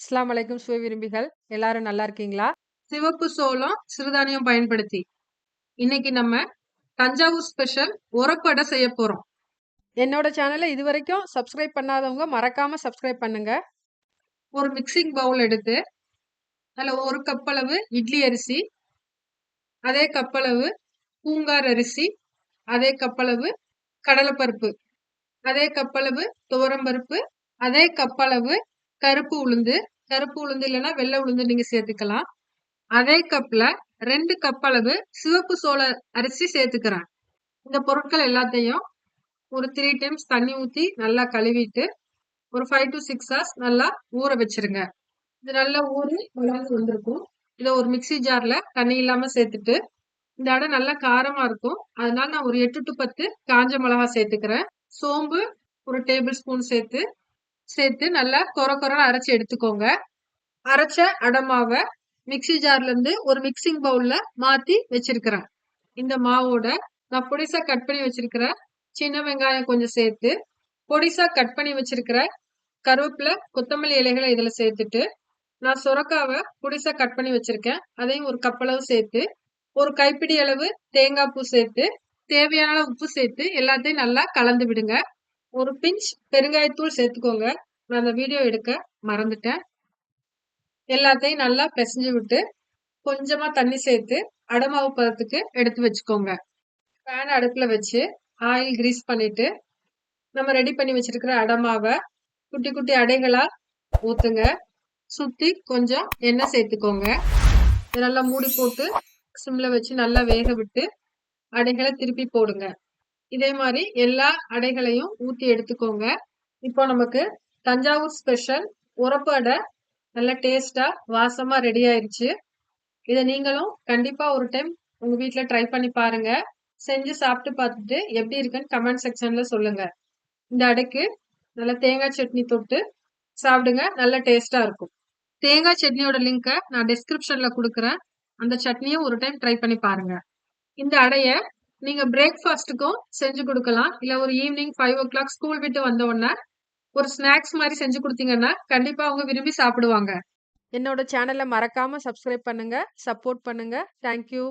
அஸ்ஸலாமு அலைக்கும் சுவை விரும்பிகள் எல்லாரும் நல்லா இருக்கீங்களா? சிவப்பு சோளம் சிறுதானியம் பயன்படுத்தி இன்னைக்கு நம்ம தஞ்சாவூர் ஸ்பெஷல் உரப்படை செய்ய போறோம் என்னோட சேனலை இதுவரைக்கும் சப்ஸ்கிரைப் பண்ணாதவங்க மறக்காம சப்ஸ்கிரைப் பண்ணுங்க. ஒரு மிக்சிங் பவுல் எடுத்து அதுல ஒரு கப் அளவு இட்லி அரிசி அதே கப் அளவு பூங்கார் அரிசி அதே கப் அளவு கடலைப்பருப்பு அதே கப் அளவு துவரம்பருப்பு அதே கப் அளவு கருப்பு உளுந்து கருப்பு உளுந்து இல்லைன்னா வெள்ளை உளுந்து நீங்க சேர்த்துக்கலாம். அதே கப்ல ரெண்டு கப் அளவு சிவப்பு சோள அரிசி சேர்த்துக்கிறேன். இந்த பொருட்கள் எல்லாத்தையும் ஒரு த்ரீ டைம்ஸ் தண்ணி ஊற்றி நல்லா கழுவிட்டு ஒரு ஃபைவ் டு சிக்ஸ் ஹவர்ஸ் நல்லா ஊற வச்சிருங்க. இது நல்லா ஊறி வளர்ந்து வந்திருக்கும். இதை ஒரு மிக்சி ஜார்ல தண்ணி இல்லாம சேர்த்துட்டு இந்த அடை நல்லா காரமா இருக்கும். அதனால நான் ஒரு எட்டு டு பத்து காஞ்ச மிளகா சேர்த்துக்கிறேன். சோம்பு ஒரு டேபிள் ஸ்பூன் சேர்த்து சேர்த்து நல்லா கொர கொரன்னு அரைச்சி எடுத்துக்கோங்க. அரைச்ச அடமாவை மிக்சி ஜார்ல இருந்து ஒரு மிக்சிங் பவுல்ல மாத்தி வச்சிருக்கிறேன். இந்த மாவோட நான் பொடிசா கட் பண்ணி வச்சிருக்கிற சின்ன வெங்காயம் கொஞ்சம் சேர்த்து பொடிசா கட் பண்ணி வச்சிருக்கிற கருவேப்பிலை கொத்தமல்லி இலைகளை இதுல சேர்த்துட்டு நான் சுரக்காவை பொடிசா கட் பண்ணி வச்சிருக்கேன். அதையும் ஒரு கப்பளவு சேர்த்து ஒரு கைப்பிடி அளவு தேங்காய் பூ சேர்த்து தேவையான உப்பு சேர்த்து எல்லாத்தையும் நல்லா கலந்து விடுங்க. ஒரு பிஞ்ச் பெருங்காயத்தூள் சேர்த்துக்கோங்க. நான் அந்த வீடியோ எடுக்க மறந்துட்டேன். எல்லாத்தையும் நல்லா பிசைஞ்சு விட்டு கொஞ்சமாக தண்ணி சேர்த்து அடமாவு பதத்துக்கு எடுத்து வச்சுக்கோங்க. பேன் அடுப்பில் வச்சு ஆயில் கிரீஸ் பண்ணிட்டு நம்ம ரெடி பண்ணி வச்சிருக்கிற அடமாவை குட்டி குட்டி அடைகளாக ஊற்றுங்க சுற்றி கொஞ்சம் எண்ணெய் சேர்த்துக்கோங்க. நல்லா மூடி போட்டு சிம்மில் வச்சு நல்லா வேக விட்டு அடைகளை திருப்பி போடுங்க. இதே மாதிரி எல்லா அடைகளையும் ஊற்றி எடுத்துக்கோங்க. இப்போ நமக்கு தஞ்சாவூர் ஸ்பெஷல் உரப்பு அடை நல்ல டேஸ்டா வாசமா ரெடி ஆயிருச்சு. இதை நீங்களும் கண்டிப்பா ஒரு டைம் உங்க வீட்டில் ட்ரை பண்ணி பாருங்க. செஞ்சு சாப்பிட்டு பார்த்துட்டு எப்படி இருக்குன்னு கமெண்ட் செக்ஷன்ல சொல்லுங்க. இந்த அடைக்கு நல்ல தேங்காய் சட்னி தொட்டு சாப்பிடுங்க நல்ல டேஸ்டா இருக்கும். தேங்காய் சட்னியோட லிங்கை நான் டிஸ்கிரிப்ஷன்ல கொடுக்குறேன். அந்த சட்னியும் ஒரு டைம் ட்ரை பண்ணி பாருங்க. இந்த அடைய நீங்க பிரேக்ஃபாஸ்ட்டுக்கும் செஞ்சு கொடுக்கலாம் இல்ல ஒரு evening five o'clock school விட்டு வந்த உடனே ஒரு ஸ்நாக்ஸ் மாதிரி செஞ்சு கொடுத்தீங்கன்னா கண்டிப்பா அவங்க விரும்பி சாப்பிடுவாங்க என்னோட சேனலை மறக்காம சப்ஸ்கிரைப் பண்ணுங்க. சப்போர்ட் பண்ணுங்க. Thank you.